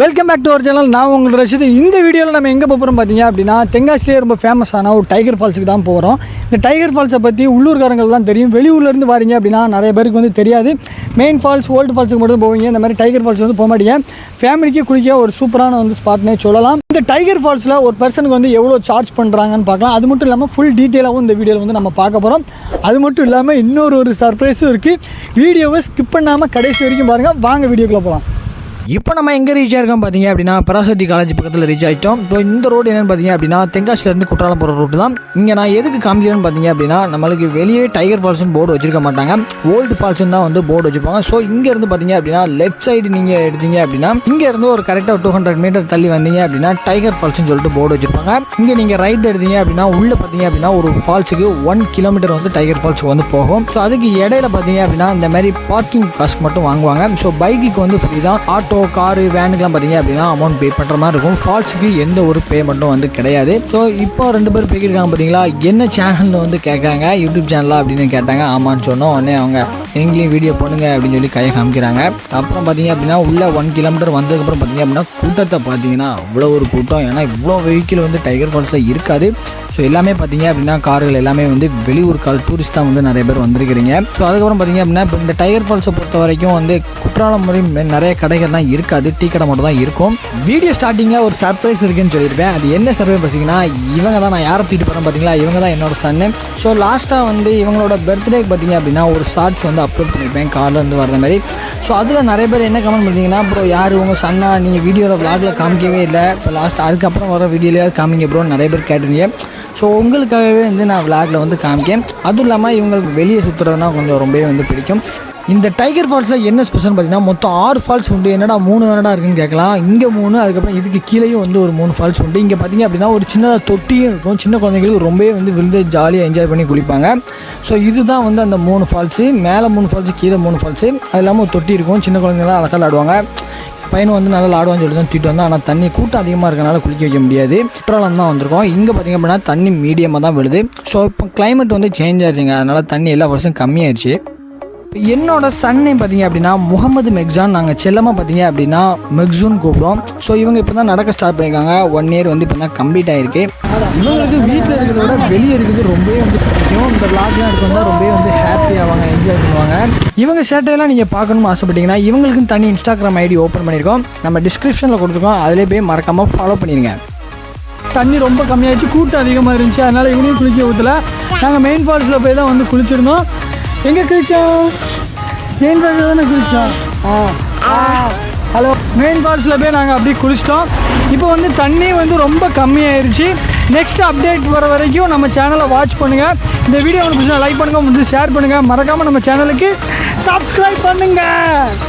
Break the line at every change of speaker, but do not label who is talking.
Welcome back to our channel நான் உங்களோட ரசித்து இந்த வீடியோவில் நம்ம எங்கே போகிறோம் பார்த்தீங்க அப்படின்னா தென்காசிலே ரொம்ப ஃபேமஸான ஒரு டைகர் ஃபால்ஸுக்கு தான் போகிறோம் இந்த டைகர் ஃபால்ஸை பற்றி உள்ளூர்காரங்கள் தான் தெரியும். வெளியூர்லேருந்து வரீங்க அப்படின்னா நிறைய பேருக்கு வந்து தெரியாது. மெயின் ஃபால்ஸ் ஓல்டு ஃபால்ஸுக்கு மட்டும் போவீங்க. இந்த மாதிரி டைகர் ஃபால்ஸ் வந்து போக மாட்டீங்க. ஃபேமிலிக்கு குளிக்க ஒரு சூப்பரான வந்து ஸ்பாட்னே சொல்லலாம். இந்த டைகர் ஃபால்ஸில் ஒரு பர்சனுக்கு வந்து எவ்வளோ சார்ஜ் பண்ணுறாங்கன்னு பார்க்கலாம். அது மட்டும் இல்லாமல் ஃபுல் டீட்டெயிலாகவும் இந்த வீடியோவில் வந்து நம்ம பார்க்க போகிறோம் அது மட்டும் இல்லாமல் இன்னொரு ஒரு சர்ப்ரைஸும் இருக்குது வீடியோவை ஸ்கிப் பண்ணாமல் கடைசி வரைக்கும் பாருங்கள் வாங்க வீடியோக்குள்ளே போகலாம் இப்போ நம்ம எங்கே ரீச் ஆயிருக்கோம் பார்த்தீங்க அப்படின்னா பராசக்தி காலேஜ் பக்கத்தில் ரீச் ஆகிட்டோம் இப்போ இந்த ரோடு என்னென்னு பார்த்தீங்க அப்படின்னா தென்காசிலேருந்து குற்றாலம் போகிற ரோடு தான். இங்கே நான் எதுக்கு காமிக்கிறேன்னு பார்த்தீங்க அப்படின்னா நம்மளுக்கு வெளியே டைகர் ஃபால்ஸ்னு போர்டு வச்சிருக்க மாட்டாங்க. ஓல்டு ஃபால்ஸ்னு தான் வந்து போர்டு வச்சுருப்பாங்க. ஸோ இங்கேருந்து பார்த்தீங்க அப்படின்னா லெஃப்ட் சைடு நீங்கள் எடுத்தீங்க அப்படின்னா இங்கேருந்து ஒரு கரெக்டாக டூ ஹண்ட்ரட் மீட்டர் தள்ளி வந்தீங்க அப்படின்னா டைகர் ஃபால்ஸ்னு சொல்லிட்டு போர்டு வச்சிருப்பாங்க. இங்கே நீங்கள் ரைட் எடுத்தீங்க அப்படின்னா உள்ளே பார்த்தீங்க அப்படின்னா ஒரு ஃபால்ஸுக்கு ஒன் கிலோமீட்டர் வந்து டைகர் ஃபால்ஸுக்கு வந்து போகும். ஸோ அதுக்கு இடையில பார்த்தீங்க அப்படின்னா இந்த மாதிரி பார்க்கிங் காசு மட்டும் வாங்குவாங்க. ஸோ பைக்குக்கு வந்து ஃப்ரீ தான். ஆட்டோ காரு வேனுக்கெலாம் பார்த்தீங்க அப்படின்னா அமௌண்ட் பே பண்ணுற மாதிரி இருக்கும். ஃபால்ஸுக்கு எந்த ஒரு பேமெண்ட்டும் வந்து கிடையாது. ஸோ இப்போ ரெண்டு பேர் போய்க்கிருக்காங்க பார்த்தீங்களா? என்ன சேனலில் வந்து கேட்காங்க யூடியூப் சேனலாக அப்படின்னு கேட்டாங்க. ஆமான்னு சொன்னோம். உடனே அவங்க எங்களையும் வீடியோ பண்ணுங்க அப்படின்னு சொல்லி கையை காமிக்கிறாங்க. அப்புறம் பார்த்தீங்க அப்படின்னா உள்ள ஒன் கிலோமீட்டர் வந்ததுக்கப்புறம் பார்த்தீங்க அப்படின்னா கூட்டத்தை பார்த்தீங்கன்னா இவ்வளோ ஒரு கூட்டம். ஏன்னா இவ்வளோ வெஹிக்கிள் வந்து டைகர் ஃபால்ஸில் இருக்காது. ஸோ எல்லாமே பார்த்தீங்க அப்படின்னா கார்கள் எல்லாமே வந்து வெளியூர் கால் டூரிஸ்ட் தான் வந்து நிறைய பேர் வந்திருக்கிறீங்க. ஸோ அதுக்கப்புறம் பார்த்தீங்க அப்படின்னா இப்போ இந்த டைகர் ஃபால்ஸை பொறுத்த வரைக்கும் வந்து குற்றாலம் முறை நிறைய கடைகள்லாம் இருக்காது. டீ கடை மட்டும் தான் இருக்கும். வீடியோ ஸ்டார்டிங்கில் ஒரு சர்ப்ரைஸ் இருக்குன்னு சொல்லியிருப்பேன். அது என்ன சர்ப்ரைஸ் பார்த்தீங்கன்னா இவங்க தான் நான் யாரை தூக்கிட்டு போகிறேன் பார்த்தீங்களா? இவங்க தான் என்னோட சன்னு ஸோ லாஸ்ட்டாக வந்து இவங்களோட பர்த்டேக்கு பார்த்தீங்க அப்படின்னா ஒரு ஷார்ட்ஸ் வந்து அப்லோட் பண்ணியிருப்பேன் கார்ல இருந்து வரத மாதிரி. ஸோ அதில் நிறைய பேர் என்ன கமெண்ட் பண்ணீங்கன்னா ப்ரோ யார் உங்கள் சன்னா? நீங்கள் வீடியோவில் விளாகில் காமிக்கவே இல்லை. இப்போ லாஸ்ட் அதுக்கப்புறம் வர வீடியோலையாவது காமிங்க ப்ரோ நிறைய பேர் கேட்டிருந்தீங்க. ஸோ உங்களுக்காகவே வந்து நான் விளாகில் வந்து காமிக்கேன். அதுவும் இல்லாமல் இவங்களுக்கு வெளியே சுற்றுறதுனா கொஞ்சம் ரொம்பவே வந்து பிடிக்கும். இந்த டைகர் ஃபால்ஸில் என்ன ஸ்பெஷல் பார்த்தீங்கன்னா மொத்தம் ஆறு ஃபால்ஸ் உண்டு. என்னடா மூணு தானடா இருக்குன்னு கேட்கலாம். இங்கே மூணு அதுக்கப்புறம் இதுக்கு கீழேயும் வந்து ஒரு மூணு ஃபால்ஸ் உண்டு. இங்கே பார்த்தீங்க அப்படின்னா ஒரு சின்னதாக தொட்டியும் இருக்கும். சின்ன குழந்தைங்களுக்கு ரொம்பவே வந்து விழுந்து ஜாலியாக என்ஜாய் பண்ணி குளிப்பாங்க. ஸோ இதுதான் வந்து அந்த மூணு ஃபால்ஸு மேலே மூணு ஃபால்ஸு கீழே மூணு ஃபால்ஸு அது இல்லாமல் ஒரு தொட்டி இருக்கும். சின்ன குழந்தைங்களாம் அழகாக விளாடுவாங்க. பையனும் வந்து நல்லா ஆடுவான்னு சொல்லி தான் தூக்கிட்டு வந்தோம் ஆனால் தண்ணி கூட்டம் அதிகமாக இருக்கனால குளிக்க வைக்க முடியாது. குற்றாலம் தான் வந்திருக்கோம். இங்கே பார்த்திங்க அப்படின்னா தண்ணி மீடியமாக தான் விழுது. ஸோ இப்போ கிளைமேட் வந்து சேஞ்ச் ஆயிடுச்சுங்க அதனால் தண்ணி எல்லா வருஷம் கம்மியாயிருச்சு. இப்போ என்னோட நேம் பார்த்தீங்க அப்படின்னா முகமது மெக்ஸான் நாங்கள் செல்லமாக பார்த்தீங்க அப்படின்னா மெக்ஸூன் கூப்பிடுவோம் ஸோ இவங்க இப்போ தான் நடக்க ஸ்டார்ட் பண்ணியிருக்காங்க. ஒன் இயர் வந்து இப்போ தான் கம்ப்ளீட் ஆயிருக்கு. இவங்களுக்கு வீட்டில் இருக்கிறத விட வெளியே இருக்கிறது ரொம்பவே வந்து பிடிக்கும். இந்த விளாக்லாம் இருக்கிறதா ரொம்பவே வந்து ஹாப்பி ஆவாங்க என்ஜாய் பண்ணுவாங்க. இவங்க சேட்டையெல்லாம் நீங்கள் பார்க்கணும்னு ஆசைப்பட்டீங்கன்னா இவங்களுக்கும் தனி இன்ஸ்டாகிராம் ஐடி ஓப்பன் பண்ணியிருக்கோம். நம்ம டிஸ்கிரிப்ஷனில் கொடுத்துருக்கோம். அதிலே போய் மறக்காமல் ஃபாலோ பண்ணிடுங்க தண்ணி ரொம்ப கம்மியாகிடுச்சு கூட்டம் அதிகமாக இருந்துச்சு. அதனால் இவனையும் குளிக்க ஊற்றல நாங்கள் மெயின் ஃபால்ஸில் போய் தான் வந்து குளிச்சிருந்தோம். எங்கே குளிச்சோம் மெயின் ஃபால்ஸில் தானே குளிச்சோம் ஆ. ஹலோ மெயின் ஃபால்ஸில் போய் நாங்கள் அப்படியே குளிச்சிட்டோம். இப்போ வந்து தண்ணி வந்து ரொம்ப கம்மியாயிருச்சு. நெக்ஸ்ட் அப்டேட் வர வரைக்கும் நம்ம சேனலை வாட்ச் பண்ணுங்கள் இந்த வீடியோ உங்களுக்கு பிடிச்சா லைக் பண்ணுங்கள் முடிஞ்சு ஷேர் பண்ணுங்கள் மறக்காமல் நம்ம சேனலுக்கு சப்ஸ்கிரைப் பண்ணுங்கள்